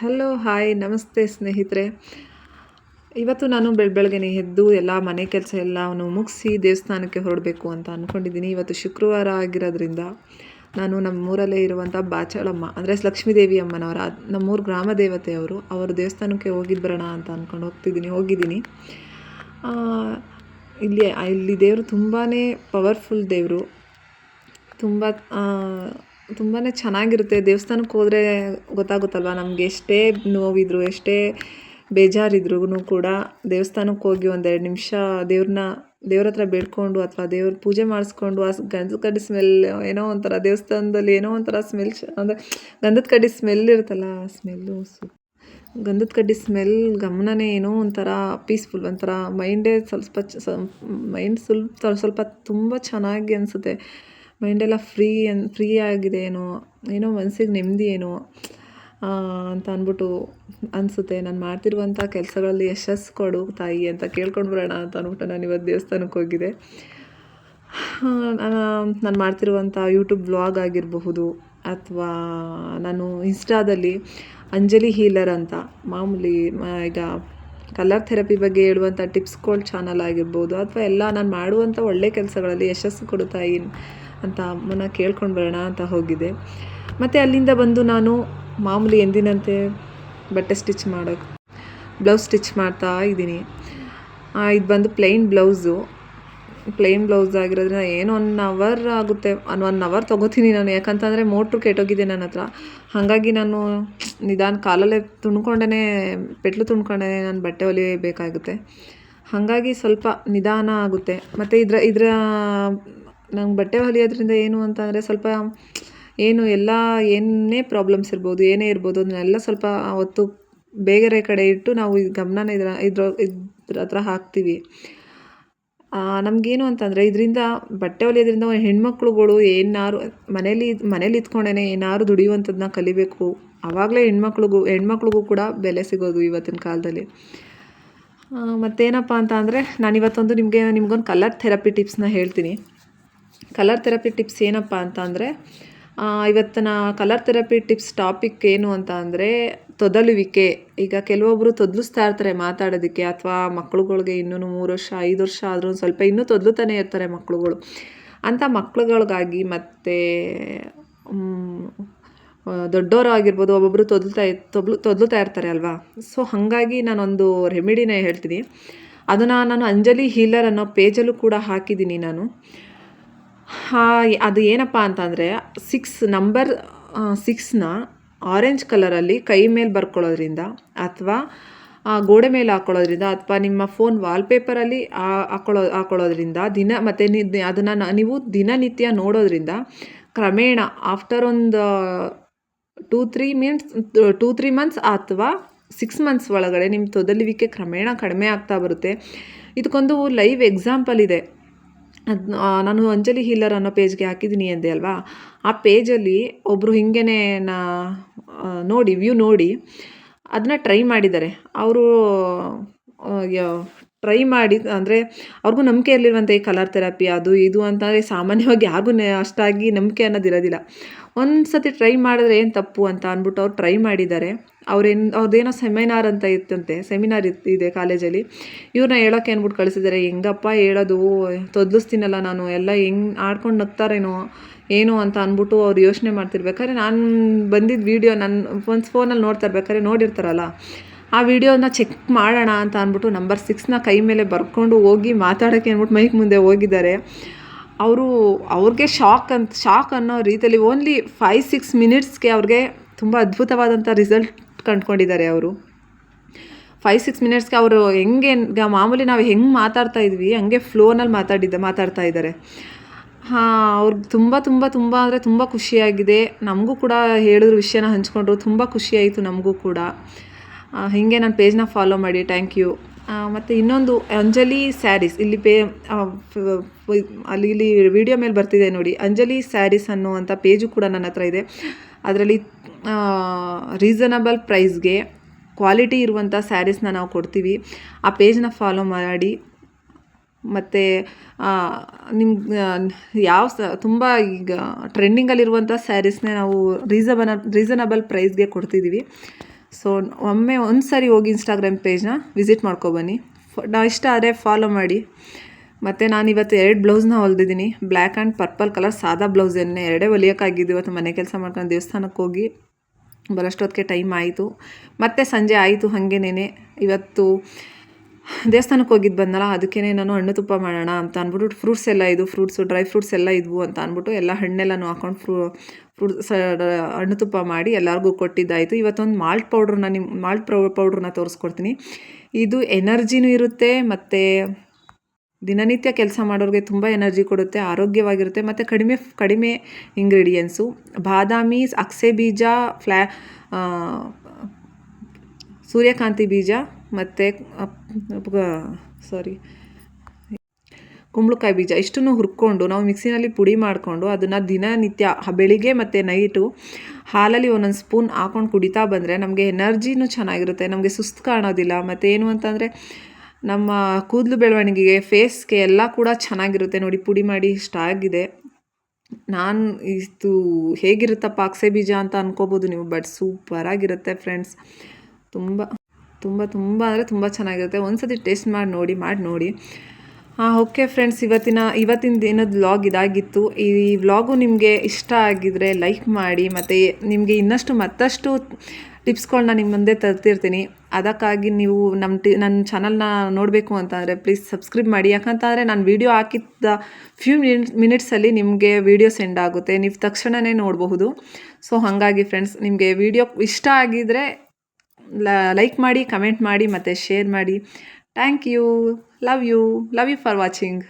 Hello hi ನಮಸ್ತೆ ಸ್ನೇಹಿತರೆ. ಇವತ್ತು ನಾನು ಬೆಳ, ಬೆಳಗ್ಗೆನೆ ಎದ್ದು ಎಲ್ಲ ಮನೆ ಕೆಲಸ ಎಲ್ಲವನ್ನು ಮುಗಿಸಿ ದೇವಸ್ಥಾನಕ್ಕೆ ಹೊರಡಬೇಕು ಅಂತ ಅಂದ್ಕೊಂಡಿದ್ದೀನಿ ಇವತ್ತು ಶುಕ್ರವಾರ ಆಗಿರೋದ್ರಿಂದ ನಾನು ನಮ್ಮೂರಲ್ಲೇ ಇರುವಂಥ ಬಾಚಾಳಮ್ಮ, ಅಂದರೆ ಲಕ್ಷ್ಮೀದೇವಿ ಅಮ್ಮನವರ ನಮ್ಮೂರು ಗ್ರಾಮ ದೇವತೆಯವರು ಅವರು ದೇವಸ್ಥಾನಕ್ಕೆ ಹೋಗಿದ್ದು ಬರೋಣ ಅಂತ ಅಂದ್ಕೊಂಡು ಹೋಗ್ತಿದ್ದೀನಿ, ಹೋಗಿದ್ದೀನಿ. ಇಲ್ಲಿ ಇಲ್ಲಿ ದೇವರು ತುಂಬಾ ಪವರ್ಫುಲ್ ದೇವರು. ತುಂಬ ತುಂಬಾ ಚೆನ್ನಾಗಿರುತ್ತೆ. ದೇವಸ್ಥಾನಕ್ಕೆ ಹೋದರೆ ಗೊತ್ತಾಗುತ್ತಲ್ವ ನಮಗೆ ಎಷ್ಟೇ ನೋವಿದ್ರು, ಎಷ್ಟೇ ಬೇಜಾರಿದ್ರೂ ಕೂಡ ದೇವಸ್ಥಾನಕ್ಕೆ ಹೋಗಿ ಒಂದೆರಡು ನಿಮಿಷ ದೇವ್ರನ್ನ, ದೇವ್ರ ಹತ್ರ ಬೇಡ್ಕೊಂಡು ಅಥವಾ ದೇವ್ರ ಪೂಜೆ ಮಾಡಿಸ್ಕೊಂಡು ಆ ಗಂಧದ ಕಡ್ಡಿ ಸ್ಮೆಲ್ ಏನೋ ಒಂಥರ ದೇವಸ್ಥಾನದಲ್ಲಿ ಏನೋ ಒಂಥರ ಸ್ಮೆಲ್ ಅಂದರೆ ಗಂಧದ ಕಡ್ಡಿ ಸ್ಮೆಲ್ ಇರುತ್ತಲ್ಲ ಆ ಸ್ಮೆಲ್ಲು ಸು, ಗಂಧದ ಕಡ್ಡಿ ಸ್ಮೆಲ್ ಗಮನನೇ ಏನೋ ಒಂಥರ ಪೀಸ್ಫುಲ್ ಒಂಥರ ಮೈಂಡೇ ಸ್ವಲ್ಪ ಮೈಂಡ್ ಸ್ವಲ್ಪ ಸ್ವಲ್ಪ ತುಂಬ ಚೆನ್ನಾಗಿ ಅನಿಸುತ್ತೆ. ಮೈಂಡೆಲ್ಲ ಫ್ರೀ ಅನ್ ಫ್ರೀ ಆಗಿದೆ ಏನೋ ಏನೋ ಮನಸ್ಸಿಗೆ ನೆಮ್ಮದಿ ಏನೋ ಅಂತ ಅಂದ್ಬಿಟ್ಟು ಅನಿಸುತ್ತೆ. ನಾನು ಮಾಡ್ತಿರುವಂಥ ಕೆಲಸಗಳಲ್ಲಿ ಯಶಸ್ಸು ಕೊಡು ತಾಯಿ ಅಂತ ಕೇಳ್ಕೊಂಡು ಬರೋಣ ಅಂತ ಅಂದ್ಬಿಟ್ಟು ನಾನು ಇವತ್ತು ದೇವಸ್ಥಾನಕ್ಕೆ ಹೋಗಿದ್ದೆ. ನಾನು ಮಾಡ್ತಿರುವಂಥ ಯೂಟ್ಯೂಬ್ ವ್ಲಾಗ್ ಆಗಿರಬಹುದು ಅಥವಾ ನಾನು ಇನ್ಸ್ಟಾದಲ್ಲಿ ಅಂಜಲಿ ಹೀಲರ್ ಅಂತ, ಮಾಮೂಲಿ ಈಗ ಕಲರ್ ಥೆರಪಿ ಬಗ್ಗೆ ಹೇಳುವಂಥ ಟಿಪ್ಸ್ಗಳು ಚಾನಲ್ ಆಗಿರ್ಬೋದು ಅಥವಾ ಎಲ್ಲ ನಾನು ಮಾಡುವಂಥ ಒಳ್ಳೆ ಕೆಲಸಗಳಲ್ಲಿ ಯಶಸ್ಸು ಕೊಡು ತಾಯಿ. ಅಂತ ಅಮ್ಮನ ಕೇಳ್ಕೊಂಡು ಬರೋಣ ಅಂತ ಹೋಗಿದ್ದೆ ಮತ್ತು ಅಲ್ಲಿಂದ ಬಂದು ನಾನು ಮಾಮೂಲಿ ಎಂದಿನಂತೆ ಬಟ್ಟೆ ಸ್ಟಿಚ್ ಮಾಡೋಕ್ಕೆ ಬ್ಲೌಸ್ ಸ್ಟಿಚ್ ಮಾಡ್ತಾ ಇದ್ದೀನಿ. ಇದು ಬಂದು ಪ್ಲೈನ್ ಬ್ಲೌಸು. ಪ್ಲೇನ್ ಬ್ಲೌಸ್ ಆಗಿರೋದ್ರಿಂದ ಏನು ಒನ್ ಅವರ್ ಆಗುತ್ತೆ. ಒನ್ ಒನ್ ಅವರ್ ತೊಗೋತೀನಿ ನಾನು, ಯಾಕಂತಂದರೆ ಮೋಟ್ರು ಕೆಟ್ಟೋಗಿದೆ ನನ್ನ ಹತ್ರ. ಹಾಗಾಗಿ ನಾನು ನಿಧಾನ ಕಾಲಲ್ಲೇ ತುಣ್ಕೊಂಡೇ ಪೆಟ್ಲು ತುಣ್ಕೊಂಡೇ ನಾನು ಬಟ್ಟೆ ಹೊಲಿಬೇಕಾಗುತ್ತೆ. ಹಾಗಾಗಿ ಸ್ವಲ್ಪ ನಿಧಾನ ಆಗುತ್ತೆ. ಮತ್ತು ಇದರ ಇದರ ನಂಗೆ ಬಟ್ಟೆ ಹೊಲಿಯೋದ್ರಿಂದ ಏನು ಅಂತಂದರೆ ಸ್ವಲ್ಪ ಏನು ಎಲ್ಲ ಏನೇ ಪ್ರಾಬ್ಲಮ್ಸ್ ಇರ್ಬೋದು, ಏನೇ ಇರ್ಬೋದು ಅದನ್ನೆಲ್ಲ ಸ್ವಲ್ಪ ಅವತ್ತು ಬೇಗರೆ ಕಡೆ ಇಟ್ಟು ನಾವು ಗಮನನ ಇದ್ರ ಇದ್ರ ಇದ್ರ ಹತ್ರ ಹಾಕ್ತೀವಿ. ನಮಗೇನು ಅಂತಂದರೆ ಇದರಿಂದ ಬಟ್ಟೆ ಹೊಲಿಯೋದ್ರಿಂದ ಹೆಣ್ಮಕ್ಳುಗಳು ಏನಾರು ಮನೇಲಿ ಮನೇಲಿ ಇದ್ಕೊಂಡೇ ಏನಾರು ದುಡಿಯುವಂಥದ್ದನ್ನ ಕಲಿಬೇಕು. ಆವಾಗಲೇ ಹೆಣ್ಮಕ್ಳಿಗೂ ಹೆಣ್ಮಕ್ಳಿಗೂ ಕೂಡ ಬೆಲೆ ಸಿಗೋದು ಇವತ್ತಿನ ಕಾಲದಲ್ಲಿ. ಮತ್ತೇನಪ್ಪ ಅಂತ ಅಂದರೆ ನಾನಿವತ್ತೊಂದು ನಿಮಗೆ, ನಿಮ್ಗೊಂದು ಕಲರ್ ಥೆರಪಿ ಟಿಪ್ಸ್ನ ಹೇಳ್ತೀನಿ. ಕಲರ್ ಥೆರಪಿ ಟಿಪ್ಸ್ ಏನಪ್ಪ ಅಂತ ಅಂದರೆ ಇವತ್ತಿನ ಕಲರ್ ಥೆರಪಿ ಟಿಪ್ಸ್ ಟಾಪಿಕ್ ಏನು ಅಂತ ಅಂದರೆ, ತೊದಲುವಿಕೆ. ಈಗ ಕೆಲವೊಬ್ಬರು ತೊದಲಿಸ್ತಾ ಇರ್ತಾರೆ ಮಾತಾಡೋದಕ್ಕೆ, ಅಥವಾ ಮಕ್ಕಳುಗಳಿಗೆ ಇನ್ನೂ ಮೂರು ವರ್ಷ, ಐದು ವರ್ಷ ಆದರೂ ಸ್ವಲ್ಪ ಇನ್ನೂ ತೊದಲುತ್ತಾನೆ ಇರ್ತಾರೆ ಮಕ್ಕಳುಗಳು ಅಂಥ ಮಕ್ಕಳುಗಳಿಗಾಗಿ ಮತ್ತು ದೊಡ್ಡವರು ಆಗಿರ್ಬೋದು ಒಬ್ಬೊಬ್ಬರು ತೊದಲ್ತಾ ತೊಬ್ಲು, ತೊದಲುತ್ತಾ ಇರ್ತಾರೆ ಅಲ್ವಾ? ಸೊ, ಹಾಗಾಗಿ ನಾನೊಂದು ರೆಮಿಡಿನೇ ಹೇಳ್ತೀನಿ. ಅದನ್ನು ನಾನು ಅಂಜಲಿ ಹೀಲರ್ ಅನ್ನೋ ಪೇಜಲ್ಲೂ ಕೂಡ ಹಾಕಿದ್ದೀನಿ ನಾನು. ಅದು ಏನಪ್ಪ ಅಂತಂದರೆ ಸಿಕ್ಸ್ ನಂಬರ್ ಸಿಕ್ಸ್ನ ಆರೆಂಜ್ ಕಲರಲ್ಲಿ ಕೈ ಮೇಲೆ ಬರ್ಕೊಳ್ಳೋದ್ರಿಂದ ಅಥವಾ ಗೋಡೆ ಮೇಲೆ ಹಾಕೊಳ್ಳೋದ್ರಿಂದ ಅಥವಾ ನಿಮ್ಮ ಫೋನ್ ವಾಲ್ಪೇಪರಲ್ಲಿ ಹಾಕೊಳ್ಳೋ, ಹಾಕೊಳ್ಳೋದ್ರಿಂದ ದಿನ ಮತ್ತು ನಿ ಅದನ್ನು ನೀವು ದಿನನಿತ್ಯ ನೋಡೋದ್ರಿಂದ ಕ್ರಮೇಣ ಆಫ್ಟರ್ ಒಂದು two three mins two three months ಅಥವಾ ಸಿಕ್ಸ್ ಮಂತ್ಸ್ ಒಳಗಡೆ ನಿಮ್ಮ ತೊದಲುವಿಕೆ ಕ್ರಮೇಣ ಕಡಿಮೆ ಆಗ್ತಾ ಬರುತ್ತೆ. ಇದಕ್ಕೊಂದು ಲೈವ್ ಎಕ್ಸಾಂಪಲ್ ಇದೆ. ಅದ್ ನಾನು ಅಂಜಲಿ ಹೀಲರ್ ಅನ್ನೋ ಪೇಜ್ಗೆ ಹಾಕಿದ್ದೀನಿ ಅಂದೆ ಅಲ್ವಾ? ಆ ಪೇಜಲ್ಲಿ ಒಬ್ಬರು ಹಿಂಗೇ ನಾ ನೋಡಿ ವ್ಯೂ ನೋಡಿ ಅದನ್ನ ಟ್ರೈ ಮಾಡಿದ್ದಾರೆ. ಅವರು ಟ್ರೈ ಮಾಡಿ, ಅಂದರೆ ಅವ್ರಿಗೂ ನಂಬಿಕೆ ಇರಲಿಲ್ವಂತೆ ಈ ಕಲರ್ ಥೆರಪಿ ಅದು ಇದು ಅಂತಂದರೆ ಸಾಮಾನ್ಯವಾಗಿ ಯಾರಿಗೂ ಅಷ್ಟಾಗಿ ನಂಬಿಕೆ ಅನ್ನೋದಿರೋದಿಲ್ಲ ಒಂದು ಸತಿ ಟ್ರೈ ಮಾಡಿದ್ರೆ ಏನು ತಪ್ಪು ಅಂತ ಅಂದ್ಬಿಟ್ಟು ಅವ್ರು ಟ್ರೈ ಮಾಡಿದ್ದಾರೆ. ಅವ್ರೇನು ಅವ್ರದ್ದೇನೋ ಸೆಮಿನಾರ್ ಅಂತ ಇತ್ತಂತೆ ಸೆಮಿನಾರ್ ಇತ್ತು ಇದೆ ಕಾಲೇಜಲ್ಲಿ ಇವ್ರನ್ನ ಹೇಳೋಕೆ ಅಂದ್ಬಿಟ್ಟು ಕಳಿಸಿದ್ದಾರೆ, ಹೆಂಗಪ್ಪ ಹೇಳೋದು, ತೊದಲಿಸ್ತೀನಲ್ಲ ನಾನು, ಎಲ್ಲ ಹೆಂಗೆ ಆಡ್ಕೊಂಡು ನಗ್ತಾರೇನೋ, ಏನು ಅಂತ ಅಂದ್ಬಿಟ್ಟು ಅವ್ರು ಯೋಚನೆ ಮಾಡ್ತಿರ್ಬೇಕಾದ್ರೆ ನಾನು ಬಂದಿದ್ದ ವೀಡಿಯೋ ನನ್ನ ಒಂದು ಫೋನಲ್ಲಿ ನೋಡ್ತಾ ಇರ್ಬೇಕಾದ್ರೆ ನೋಡಿರ್ತಾರಲ್ಲ ಆ ವಿಡಿಯೋನ ಚೆಕ್ ಮಾಡೋಣ ಅಂತ ಅಂದ್ಬಿಟ್ಟು ನಂಬರ್ ಸಿಕ್ಸ್ನ ಕೈ ಮೇಲೆ ಬರ್ಕೊಂಡು ಹೋಗಿ ಮಾತಾಡೋಕ್ಕೆ ಅಂದ್ಬಿಟ್ಟು ಮೈಕ್ ಮುಂದೆ ಹೋಗಿದ್ದಾರೆ. ಅವರು, ಅವ್ರಿಗೆ ಶಾಕ್ ಅಂತ ಶಾಕ್ ಅನ್ನೋ ರೀತಿಯಲ್ಲಿ ಓನ್ಲಿ ಫೈವ್ ಸಿಕ್ಸ್ ಮಿನಿಟ್ಸ್ಗೆ ಅವ್ರಿಗೆ ತುಂಬ ಅದ್ಭುತವಾದಂಥ ರಿಸಲ್ಟ್ ಕಂಡುಕೊಂಡಿದ್ದಾರೆ ಅವರು. ಫೈವ್ ಸಿಕ್ಸ್ ಮಿನಿಟ್ಸ್ಗೆ ಅವರು ಹೆಂಗೆ ಮಾಮೂಲಿ ನಾವು ಹೆಂಗೆ ಮಾತಾಡ್ತಾ ಇದ್ವಿ, ಹಂಗೆ ಫ್ಲೋನಲ್ಲಿ ಮಾತಾಡಿದ್ದ, ಮಾತಾಡ್ತಾ ಇದ್ದಾರೆ. ಹಾಂ ಅವ್ರಿಗೆ ತುಂಬ ತುಂಬ ತುಂಬ ಅಂದರೆ ತುಂಬ ಖುಷಿಯಾಗಿದೆ. ನಮಗೂ ಕೂಡ ಹೇಳಿದ್ರು ವಿಷಯನ ಹಂಚ್ಕೊಂಡ್ರು, ತುಂಬ ಖುಷಿಯಾಯಿತು ನಮಗೂ ಕೂಡ. ಹೀಗೆ ನನ್ನ ಪೇಜ್ನ ಫಾಲೋ ಮಾಡಿ ಥ್ಯಾಂಕ್ ಯು ಮತ್ತು ಇನ್ನೊಂದು ಅಂಜಲಿ ಸ್ಯಾರೀಸ್, ಇಲ್ಲಿ ಪೇ ಅಲ್ಲಿ ಇಲ್ಲಿ ವಿಡಿಯೋ ಮೇಲೆ ಬರ್ತಿದೆ ನೋಡಿ, ಅಂಜಲಿ ಸ್ಯಾರೀಸ್ ಅನ್ನುವಂಥ ಪೇಜು ಕೂಡ ನನ್ನ ಹತ್ರ ಇದೆ. ಅದರಲ್ಲಿ ರೀಸನಬಲ್ ಪ್ರೈಸ್ಗೆ ಕ್ವಾಲಿಟಿ ಇರುವಂಥ ಸ್ಯಾರೀಸ್ನ ನಾವು ಕೊಡ್ತೀವಿ. ಆ ಪೇಜ್ನ ಫಾಲೋ ಮಾಡಿ, ಮತ್ತು ನಿಮ್ಗೆ ಯಾವ ಸ, ತುಂಬ ಈಗ ಟ್ರೆಂಡಿಂಗಲ್ಲಿರುವಂಥ ಸ್ಯಾರೀಸ್ನೇ ನಾವು ರೀಸಬನ ರೀಸನಬಲ್ ಪ್ರೈಸ್ಗೆ ಕೊಡ್ತಿದ್ದೀವಿ ಸೊ ಒಮ್ಮೆ ಒಂದು ಸಾರಿ ಹೋಗಿ ಇನ್ಸ್ಟಾಗ್ರಾಮ್ ಪೇಜ್ನ ವಿಸಿಟ್ ಮಾಡ್ಕೊಬನ್ನಿ ನಾವು ಇಷ್ಟ ಆದರೆ ಫಾಲೋ ಮಾಡಿ. ಮತ್ತು ನಾನು ಇವತ್ತು ಎರಡು ಬ್ಲೌಸ್ನ ಹೊಲ್ದಿದ್ದೀನಿ. ಬ್ಲ್ಯಾಕ್ ಆ್ಯಂಡ್ ಪರ್ಪಲ್ ಕಲರ್ ಸಾದಾ ಬ್ಲೌಸನ್ನೇ ಎರಡೇ ಹೊಲಿಯೋಕ್ಕಾಗಿದ್ದು. ಇವತ್ತು ಮನೆ ಕೆಲಸ ಮಾಡ್ಕೊಂಡು ದೇವಸ್ಥಾನಕ್ಕೆ ಹೋಗಿ ಬರೋಷ್ಟೊತ್ತಿಗೆ ಟೈಮ್ ಆಯಿತು. ಮತ್ತೆ ಸಂಜೆ ಆಯಿತು ಹಾಗೇನೇನೆ. ಇವತ್ತು ದೇವಸ್ಥಾನಕ್ಕೆ ಹೋಗಿದ್ದು ಬಂದಲ್ಲ ಅದಕ್ಕೇ ನಾನು ಹಣ್ಣು ತುಪ್ಪ ಮಾಡೋಣ ಅಂತ ಅಂದ್ಬಿಟ್ಟು ಫ್ರೂಟ್ಸ್ ಎಲ್ಲ ಇದು ಫ್ರೂಟ್ಸು ಡ್ರೈ ಫ್ರೂಟ್ಸ್ ಎಲ್ಲ ಇದ್ವು ಅಂತ ಅಂದ್ಬಿಟ್ಟು ಎಲ್ಲ ಹಣ್ಣೆಲ್ಲನೂ ಹಾಕೊಂಡು ಫ್ರೂ ಫ್ರೂಟ್ಸ್ ಹಣ್ಣು ತುಪ್ಪ ಮಾಡಿ ಎಲ್ಲರಿಗೂ ಕೊಟ್ಟಿದ್ದಾಯಿತು. ಇವತ್ತೊಂದು ಮಾಲ್ಟ್ ಪೌಡ್ರನ್ನ ನಿಮ್ಮ ಮಾಲ್ಟ್ ಪೌಡ್ರನ್ನ ತೋರಿಸ್ಕೊಡ್ತೀನಿ. ಇದು ಎನರ್ಜಿನೂ ಇರುತ್ತೆ, ಮತ್ತು ದಿನನಿತ್ಯ ಕೆಲಸ ಮಾಡೋರಿಗೆ ತುಂಬ ಎನರ್ಜಿ ಕೊಡುತ್ತೆ, ಆರೋಗ್ಯವಾಗಿರುತ್ತೆ, ಮತ್ತು ಕಡಿಮೆ ಕಡಿಮೆ ಇಂಗ್ರೀಡಿಯೆಂಟ್ಸು ಬಾದಾಮಿ, ಅಕ್ಸೆ ಬೀಜ ಫ್ಲ್ಯಾ ಸೂರ್ಯಕಾಂತಿ ಬೀಜ ಮತ್ತು ಸಾರಿ ಕುಂಬಳಕಾಯಿ ಬೀಜ, ಇಷ್ಟನ್ನು ಹುರ್ಕೊಂಡು ನಾವು ಮಿಕ್ಸಿನಲ್ಲಿ ಪುಡಿ ಮಾಡಿಕೊಂಡು ಅದನ್ನು ದಿನನಿತ್ಯ, ಬೆಳಿಗ್ಗೆ ಮತ್ತು ನೈಟು ಹಾಲಲ್ಲಿ ಒಂದೊಂದು ಸ್ಪೂನ್ ಹಾಕೊಂಡು ಕುಡಿತಾ ಬಂದರೆ ನಮಗೆ ಎನರ್ಜಿನೂ ಚೆನ್ನಾಗಿರುತ್ತೆ. ನಮಗೆ ಸುಸ್ತು ಕಾಣೋದಿಲ್ಲ. ಮತ್ತು ಏನು ಅಂತಂದರೆ, ನಮ್ಮ ಕೂದಲು ಬೆಳವಣಿಗೆಗೆ ಫೇಸ್ಗೆ ಎಲ್ಲ ಕೂಡ ಚೆನ್ನಾಗಿರುತ್ತೆ ನೋಡಿ. ಪುಡಿ ಮಾಡಿ ಇಷ್ಟ ಆಗಿದೆ. ನಾನು ಇದು ಹೇಗಿರುತ್ತಪ್ಪ ಅಕ್ಸೆ ಬೀಜ ಅಂತ ಅನ್ಕೋಬೋದು ನೀವು ಬಟ್ ಸೂಪರಾಗಿರುತ್ತೆ ಫ್ರೆಂಡ್ಸ್ ತುಂಬ ತುಂಬ ತುಂಬ ಅಂದರೆ ತುಂಬ ಚೆನ್ನಾಗಿರುತ್ತೆ. ಒಂದ್ಸತಿ ಟೇಸ್ಟ್ ಮಾಡಿ ನೋಡಿ ಮಾಡಿ ನೋಡಿ. ಹಾಂ ಓಕೆ ಫ್ರೆಂಡ್ಸ್ ಇವತ್ತಿನ ಇವತ್ತಿನ ದಿನದ ವ್ಲಾಗ್ ಇದಾಗಿತ್ತು. ಈ ವ್ಲಾಗು ನಿಮಗೆ ಇಷ್ಟ ಆಗಿದ್ರೆ ಲೈಕ್ ಮಾಡಿ, ಮತ್ತು ನಿಮಗೆ ಇನ್ನಷ್ಟು ಮತ್ತಷ್ಟು ಟಿಪ್ಸ್ಗಳನ್ನ ನಿಮ್ಮ ಮುಂದೆ ತರ್ತಿರ್ತೀನಿ. ಅದಕ್ಕಾಗಿ ನೀವು ನಮ್ಮ ಟಿ ನನ್ನ ಚಾನಲ್ನ ನೋಡಬೇಕು ಅಂತಂದರೆ ಪ್ಲೀಸ್ ಸಬ್ಸ್ಕ್ರೈಬ್ ಮಾಡಿ. ಯಾಕಂತಂದರೆ ನಾನು ವೀಡಿಯೋ ಹಾಕಿದ್ದ ಫ್ಯೂ ಮಿನಿಟ್ ಮಿನಿಟ್ಸಲ್ಲಿ ನಿಮಗೆ ವೀಡಿಯೋ ಸೆಂಡ್ ಆಗುತ್ತೆ. ನೀವು ತಕ್ಷಣವೇ ನೋಡಬಹುದು. ಸೊ ಹಾಗಾಗಿ ಫ್ರೆಂಡ್ಸ್ ನಿಮಗೆ ವೀಡಿಯೋ ಇಷ್ಟ ಆಗಿದರೆ ಲೈಕ್ ಮಾಡಿ ಕಮೆಂಟ್ ಮಾಡಿ ಮತ್ತು ಶೇರ್ ಮಾಡಿ. Thank you love you love you for watching